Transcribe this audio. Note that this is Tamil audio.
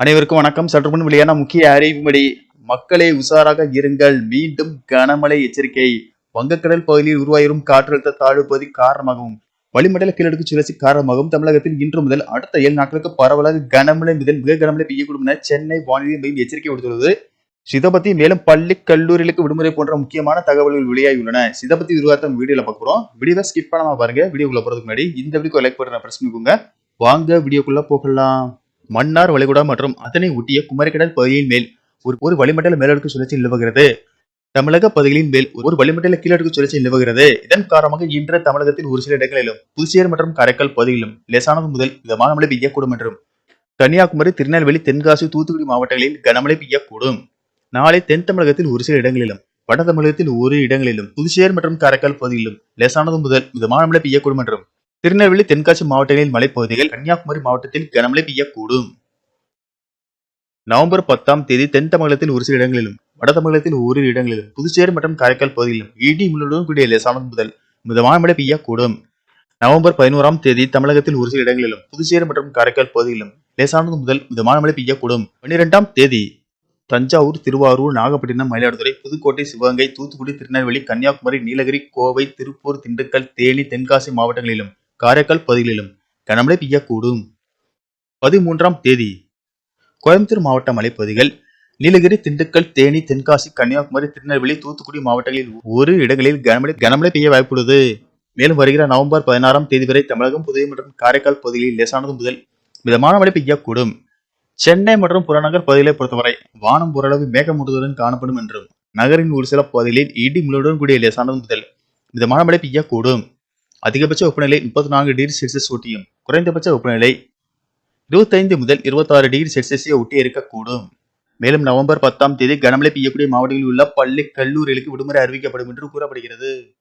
அனைவருக்கும் வணக்கம். சற்று முன் வெளியான முக்கிய அறிவுபடி மக்களே உஷாராக இருங்கள். மீண்டும் கனமழை எச்சரிக்கை. வங்கக்கடல் பகுதியில் உருவாயிரும் காற்றழுத்த தாழ்வு பகுதி காரணமாகவும் வளிமண்டல கீழடுக்கு சுழற்சி காரணமாகவும் தமிழகத்தில் இன்று முதல் அடுத்த ஏழு நாட்களுக்கு பரவலாக கனமழை முதல் மிக கனமழை பெய்யக்கூடும் என சென்னை வானிலை மையம் எச்சரிக்கை விடுத்துள்ளது. சிதபத்தி மேலும் பள்ளி கல்லூரிகளுக்கு விடுமுறை போன்ற முக்கியமான தகவல்கள் வெளியாகியுள்ளன. சிதபத்தி பத்தி விரிவாக்கம் வீடியோல பார்க்குறோம். வீடியோவை ஸ்கிப் பண்ணாம பாருங்க. வீடியோக்குள்ள போறதுக்கு முன்னாடி இந்த வீடியோ லைக் பட்டனை பிரஸ் பண்ணிக்கோங்க. வாங்க வீடியோக்குள்ள போகலாம். மன்னார் வளைகுடா மற்றும் அதனை ஒட்டிய குமரிக்கடல் பகுதியின் மேல் ஒரு ஒரு வளிமண்டல மேலடுக்கு சுழற்சி நிலவுகிறது. தமிழக பகுதிகளின் மேல் ஒரு வளிமண்டல கீழடுக்கு சுழற்சி நிலவுகிறது. இதன் காரணமாக இன்று தமிழகத்தில் ஒரு சில இடங்களிலும் புதுச்சேரி மற்றும் காரைக்கால் பகுதிகளிலும் லேசானது முதல் மிதமான மழை பெய்யக்கூடும் என்றும் கன்னியாகுமரி திருநெல்வேலி தென்காசி தூத்துக்குடி மாவட்டங்களில் கனமழை பெய்யக்கூடும். நாளை தென் தமிழகத்தில் ஒரு சில இடங்களிலும் வட தமிழகத்தில் ஒரு இடங்களிலும் புதுச்சேரி மற்றும் காரைக்கால் பகுதியிலும் லேசானது முதல் மிதமான மழை பெய்யக்கூடும் என்றும் திருநெல்வேலி தென்காசி மாவட்டங்களின் மலைப்பகுதிகள் கன்னியாகுமரி மாவட்டத்தில் கனமழை பெய்யக்கூடும். நவம்பர் பத்தாம் தேதி தென் தமிழகத்தில் ஒரு சில இடங்களிலும் வட தமிழகத்தில் ஓரிரு இடங்களிலும் புதுச்சேரி மற்றும் காரைக்கால் பகுதிகளிலும் இடி முழுவதும் கூடிய லேசானது முதல் மிதமான மழை பெய்யக்கூடும். நவம்பர் பதினோராம் தேதி தமிழகத்தில் ஒரு சில இடங்களிலும் புதுச்சேரி மற்றும் காரைக்கால் பகுதிகளிலும் லேசானது முதல் மிதமான மழை பெய்யக்கூடும். பன்னிரெண்டாம் தேதி தஞ்சாவூர் திருவாரூர் நாகப்பட்டினம் மயிலாடுதுறை புதுக்கோட்டை சிவகங்கை தூத்துக்குடி திருநெல்வேலி கன்னியாகுமரி நீலகிரி கோவை திருப்பூர் திண்டுக்கல் தேனி தென்காசி மாவட்டங்களிலும் காரைக்கால் பகுதிகளிலும் கனமழை பெய்யக்கூடும். பதிமூன்றாம் தேதி கோயம்புத்தூர் மாவட்ட மலைப்பகுதிகள் நீலகிரி திண்டுக்கல் தேனி தென்காசி கன்னியாகுமரி திருநெல்வேலி தூத்துக்குடி மாவட்டங்களில் ஒரு இடங்களில் கனமழை கனமழை பெய்ய வாய்ப்புள்ளது. மேலும் வருகிற நவம்பர் பதினாறாம் தேதி வரை தமிழகம் புதுவை மற்றும் காரைக்கால் பகுதிகளில் லேசானது முதல் மிதமான மழை பெய்யக்கூடும். சென்னை மற்றும் புறநகர் பகுதிகளை பொறுத்தவரை வானம் ஓரளவு மேகமூட்டத்துடன் காணப்படும் என்றும் நகரின் ஒரு சில பகுதிகளில் இடி முழுவதுடன் கூடிய லேசானது முதல் மிதமான மழை பெய்யக்கூடும். அதிகபட்ச வெப்பநிலை முப்பத்தி நான்கு டிகிரி செல்சியஸ் ஒட்டியும் குறைந்தபட்ச வெப்பநிலை இருபத்தைந்து முதல் இருபத்தாறு டிகிரி செல்சியஸை ஒட்டி இருக்கக்கூடும். மேலும் நவம்பர் பத்தாம் தேதி கனமழை பெய்யக்கூடிய மாவட்டங்களில் உள்ள பள்ளி கல்லூரிகளுக்கு விடுமுறை அறிவிக்கப்படும் என்று கூறப்படுகிறது.